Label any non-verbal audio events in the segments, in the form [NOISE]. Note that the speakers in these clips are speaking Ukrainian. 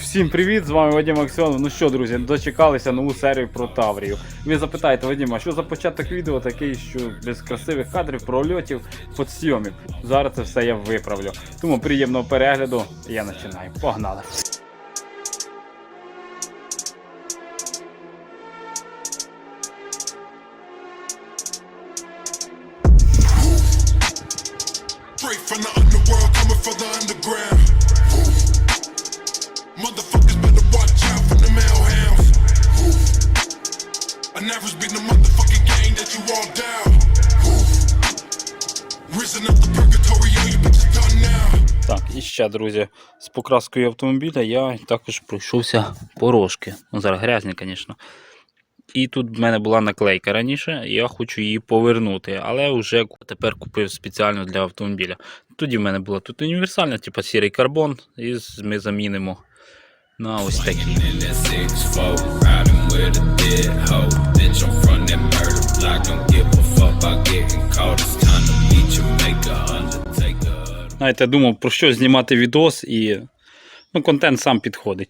Всім привіт! З вами Вадим Аксьонов. Ну що, друзі, дочекалися нову серію про Таврію. Ви запитаєте, Вадим, що за початок відео такий, що без красивих кадрів, прольотів, подсйомів. Зараз це все я виправлю. Тому приємного перегляду. Я починаю. Погнали! Ще, друзі, з покраскою автомобіля я також пройшовся порошки. Ну, зараз грязні, звісно. І тут в мене була наклейка раніше, я хочу її повернути, але вже тепер купив спеціально для автомобіля. Тоді в мене була тут універсальна, типу сірий карбон, і ми замінимо на ось такий. Знаєте, думав, про що знімати відос і ну, контент сам підходить.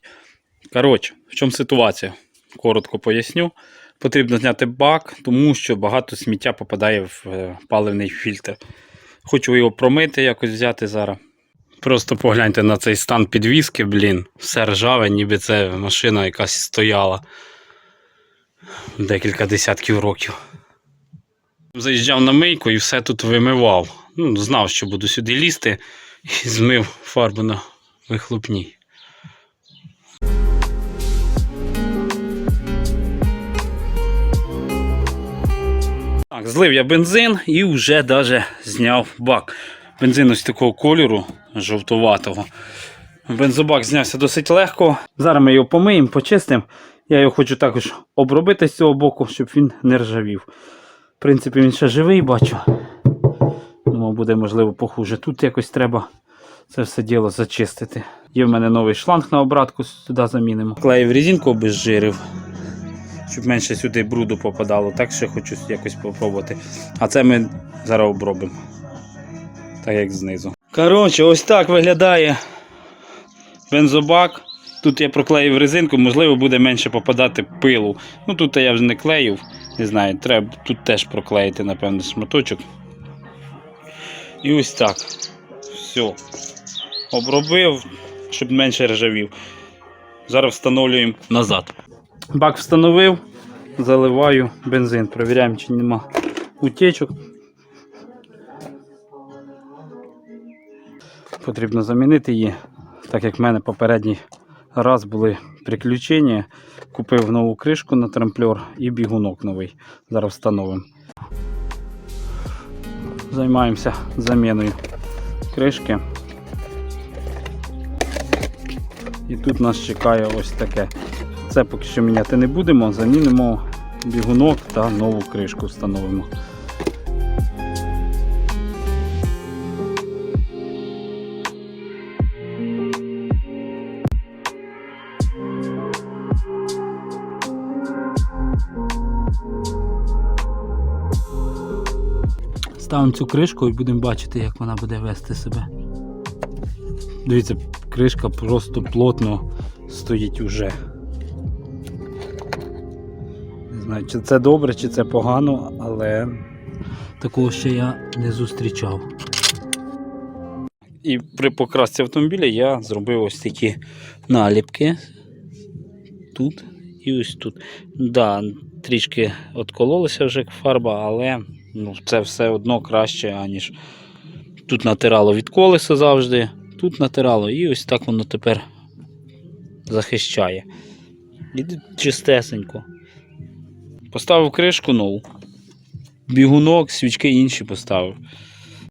Коротше, в чому ситуація? Коротко поясню. Потрібно зняти бак, тому що багато сміття попадає в е, паливний фільтр. Хочу його промити, якось взяти зараз. Просто погляньте на цей стан підвіски, блін. Все ржаве, ніби це машина якась стояла декілька десятків років. Заїжджав на мийку і все тут вимивав. Ну, знав, що буду сюди лізти, і [LAUGHS] змив фарбу на вихлопній. Так, злив я бензин і вже даже зняв бак. Бензин ось такого кольору жовтуватого. Бензобак знявся досить легко. Зараз ми його помиємо, почистимо. Я його хочу також обробити з цього боку, щоб він не ржавів. В принципі, він ще живий, бачу. Думав, буде можливо похуже. Тут якось треба це все діло зачистити. Є в мене новий шланг на обратку, сюди замінимо. Клеїв резинку обезжирив, щоб менше сюди бруду попадало. Так ще хочу якось попробувати. А це ми зараз обробимо. Так як знизу. Коротше, ось так виглядає бензобак. Тут я проклеїв резинку, можливо, буде менше попадати пилу. Ну тут я вже не клеїв. Не знаю, треба тут теж проклеїти, напевно, шматочок. І ось так. Все. Обробив, щоб менше ржавів. Зараз встановлюємо назад. Бак встановив, заливаю бензин. Провіряємо, чи нема утечок. Потрібно замінити її, так як в мене попередній раз були приключення. Купив нову кришку на трамплер і бігунок новий. Зараз встановимо. Займаємося заміною кришки. І тут нас чекає ось таке. Це поки що міняти не будемо, замінимо бігунок та нову кришку встановимо. Ставимо цю кришку і будемо бачити, як вона буде вести себе. Дивіться, кришка просто плотно стоїть уже. Не знаю, чи це добре, чи це погано, але такого ще я не зустрічав. І при покрасці автомобіля я зробив ось такі наліпки тут і ось тут. Да, трішки откололася вже фарба, але ну, це все одно краще, аніж тут натирало від колеса завжди, тут натирало, і ось так воно тепер захищає. І чистесенько. Поставив кришку нову. Бігунок, свічки інші поставив.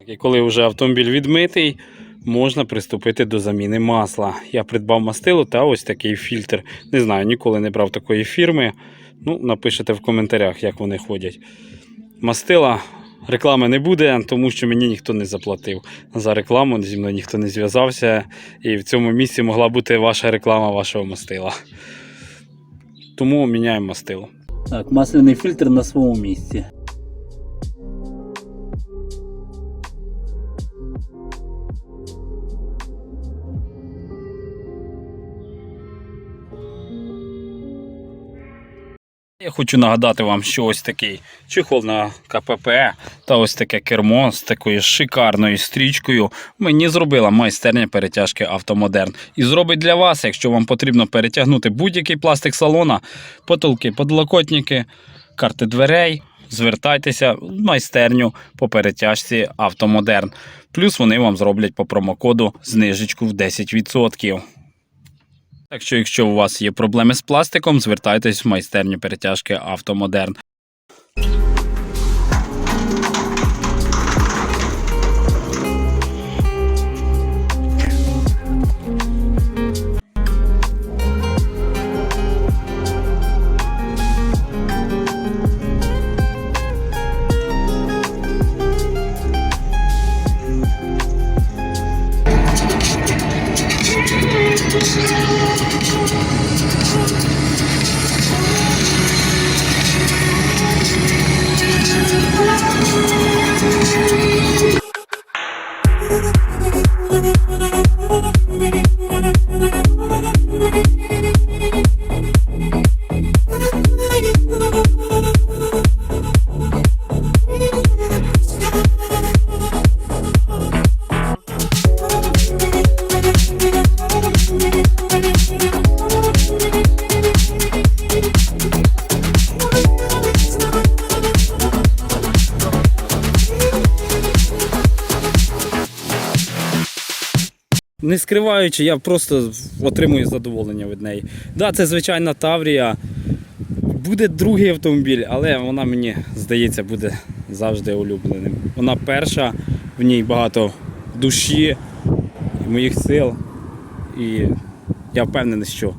І коли вже автомобіль відмитий, можна приступити до заміни масла. Я придбав мастило та ось такий фільтр. Не знаю, ніколи не брав такої фірми. Ну, напишете в коментарях, як вони ходять. Мастила реклами не буде, тому що мені ніхто не заплатив. За рекламу зі мною ніхто не зв'язався. І в цьому місці могла бути ваша реклама вашого мастила. Тому міняємо мастило. Так, масляний фільтр на своєму місці. Я хочу нагадати вам, що ось такий чехол на КПП та ось таке кермо з такою шикарною стрічкою мені зробила майстерня перетяжки Автомодерн. І зробить для вас, якщо вам потрібно перетягнути будь-який пластик салона, потолки, подлокотники, карти дверей. Звертайтеся в майстерню по перетяжці Автомодерн. Плюс вони вам зроблять по промокоду знижечку в 10%. Так що, якщо у вас є проблеми з пластиком, звертайтесь в майстерню перетяжки Автомодерн. Не скриваючи, я просто отримую задоволення від неї. Да, це звичайна Таврія. Буде другий автомобіль, але вона мені здається буде завжди улюбленим. Вона перша, в ній багато душі, моїх сил. І я впевнений, що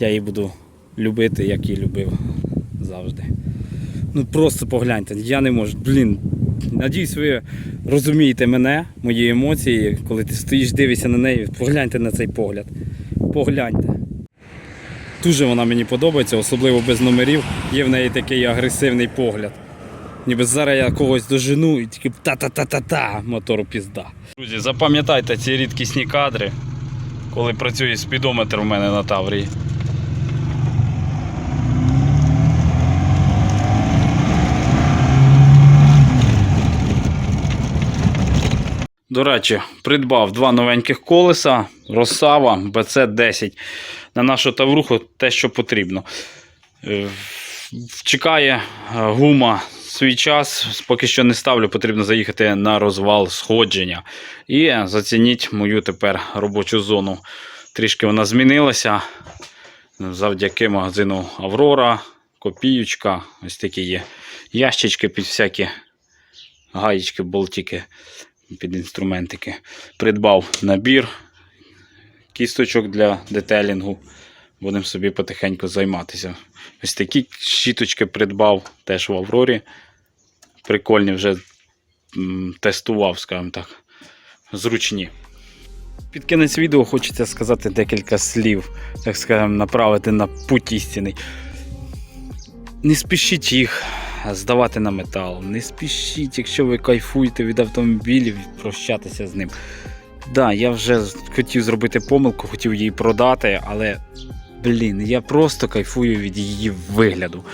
я її буду любити, як її любив завжди. Ну просто погляньте, я не можу. Блін. Надіюсь, ви розумієте мене, мої емоції, коли ти стоїш, дивишся на неї. Погляньте на цей погляд. Погляньте. Дуже вона мені подобається, особливо без номерів. Є в неї такий агресивний погляд. Ніби зараз я когось дожену і тільки та-та-та-та-та мотору пізда. Друзі, запам'ятайте ці рідкісні кадри, коли працює спідометр у мене на Таврії. До речі, придбав два новеньких колеса Росава BC10 на нашу тавруху те, що потрібно. Е, Чекає е, гума свій час, поки що не ставлю, потрібно заїхати на розвал сходження. І зацініть мою тепер робочу зону. Трішки вона змінилася завдяки магазину Аврора, копіючка, ось такі є ящички під всякі гаєчки, болтики під інструментики. Придбав набір кісточок для детелінгу. Будемо собі потихеньку займатися. Ось такі щіточки придбав теж в Аврорі. Прикольні вже тестував, скажімо так. Зручні. Під кінець відео хочеться сказати декілька слів, так скажемо, направити на путь істинний. Не спішіть їх здавати на метал. Не спішіть, якщо ви кайфуєте від автомобілів, прощатися з ним. Так, да, я вже хотів зробити помилку, хотів її продати, але, блін, я просто кайфую від її вигляду.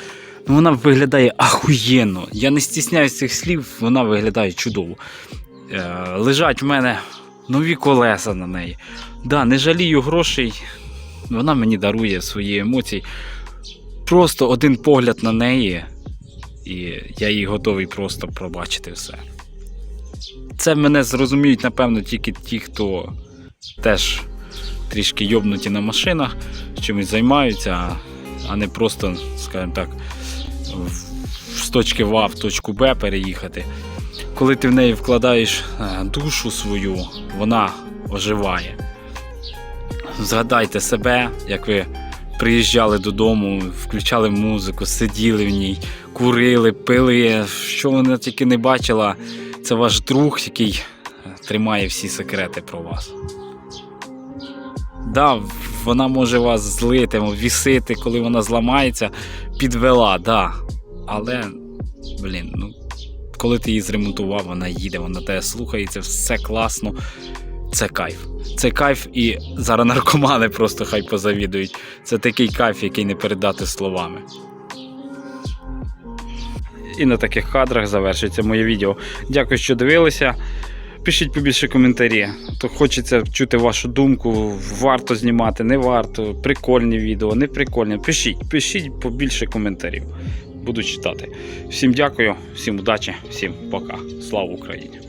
Ну, Вона виглядає ахуєнно. Я не стісняюсь цих слів, вона виглядає чудово. Е, лежать в мене нові колеса на неї. Да, не жалію грошей, вона мені дарує свої емоції. Просто один погляд на неї, і я їй готовий просто пробачити все. Це мене зрозуміють, напевно, тільки ті, хто теж трішки йобнуті на машинах, чимось займаються, а- не просто, скажімо так, з точки А в точку Б переїхати. Коли ти в неї вкладаєш е, душу свою, вона оживає. Згадайте себе, як ви приїжджали додому, включали музику, сиділи в ній, курили, пили. Що вона тільки не бачила, це ваш друг, який е, тримає всі секрети про вас. Да, вона може вас злити, вісити, коли вона зламається, підвела, да. Але, блін, ну, коли ти її зремонтував, вона їде, вона тебе слухається, все класно. Це кайф. Це кайф, і зараз наркомани просто хай позавідують. Це такий кайф, який не передати словами. І на таких кадрах завершується моє відео. Дякую, що дивилися. Пишіть побільше коментарі. То хочеться чути вашу думку. Варто знімати, не варто. Прикольні відео, не прикольні. Пишіть, пишіть побільше коментарів. Буду читати. Всім дякую, всім удачі, всім пока. Слава Україні!